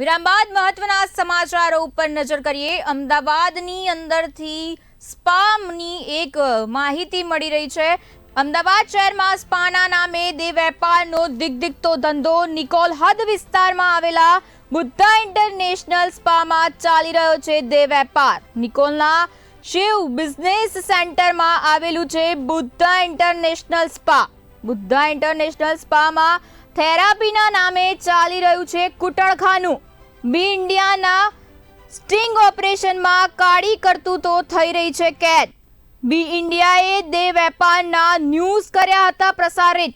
વિરામ બાદ મહત્વના સમાચારો ઉપર નજર કરીએ. અમદાવાદની અંદરથી સ્પામની એક માહિતી મળી રહી છે. અમદાવાદ શહેરમાં સ્પાના નામે દે વેપારનો દિગ્દિગતો ધંધો નિકોલ હદ વિસ્તારમાં આવેલા બુદ્ધા ઇન્ટરનેશનલ સ્પામાં ચાલી રહ્યો છે દે વેપાર. નિકોલના શિવ બિઝનેસ સેન્ટરમાં આવેલું છે Buddha international spa. Buddha international સ્પામાં થેરાપીના નામે ચાલી રહ્યું છે કુટણખાનું બી ઇન્ડિયાના સ્ટિંગ ઓપરેશનમાં કાળી કરતૂતો થઈ રહી છે કેદ. બી ઇન્ડિયાએ દે વેપારના ન્યૂઝ કર્યા હતા પ્રસારિત.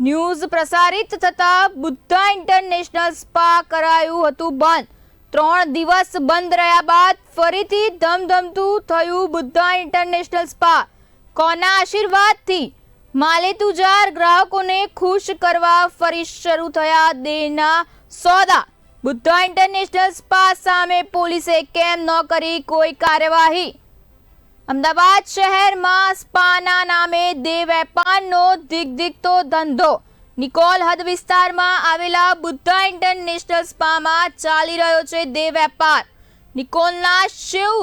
ન્યૂઝ પ્રસારિત થતા બુદ્ધા ઇન્ટરનેશનલ સ્પા કરાયું હતું બંધ. ત્રણ દિવસ બંધ રહ્યા બાદ ફરીથી ધમધમતું થયું બુદ્ધા ઇન્ટરનેશનલ સ્પા. કોના આશીર્વાદથી? માલેતુજાર ગ્રાહકોને ખુશ કરવા ફરી શરૂ થયા દેના સોદા. બુદ્ધા ઇન્ટરનેશનલ સ્પા સામે પોલીસે કેમ ન કરી કોઈ કાર્યવાહી? અમદાવાદ શહેરમાં સ્પાના નામે દે વેપારનો દિગદિગતો ધંધો. નિકોલ હદ વિસ્તારમાં આવેલા બુદ્ધા ઇન્ટરનેશનલ સ્પામાં ચાલી રહ્યો છે દે વેપાર નિકોલના શિવ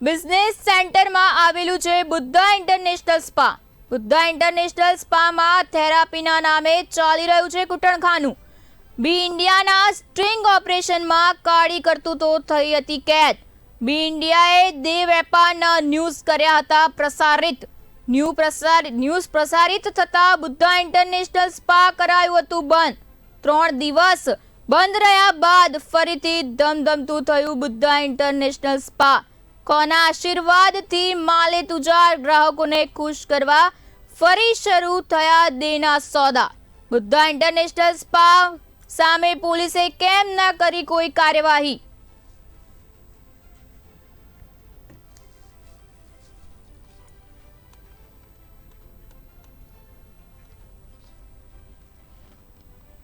બિઝનેસ સેન્ટરમાં આવેલું છે Buddha international spa. Buddha international સ્પામાં થેરાપીના નામે ચાલી રહ્યું છે કુટણખાનું બી ઇન્ડિયાના સ્ટ્રિંગ ઓપરેશનમાં કાળી કરતૂતો થઈ હતી કેદ. બી ઇન્ડિયાએ દે વેપારના ન્યૂઝ કર્યા હતા પ્રસારિત. ન્યૂ પ્રસાર, ન્યૂઝ પ્રસારિત થતા બુદ્ધા ઇન્ટરનેશનલ સ્પા કરાયું હતું બંધ. ત્રણ દિવસ બંધ રહ્યા બાદ ફરીથી ધમધમતું થયું બુદ્ધા ઇન્ટરનેશનલ સ્પા. કોના આશીર્વાદથી માલે તુજાર ગ્રાહકોને ખુશ કરવા ફરી શરૂ થયા દેના સોદા. બુદ્ધા ઇન્ટરનેશનલ સ્પા સામે પોલીસે કેમ ના કરી કોઈ કાર્યવાહી?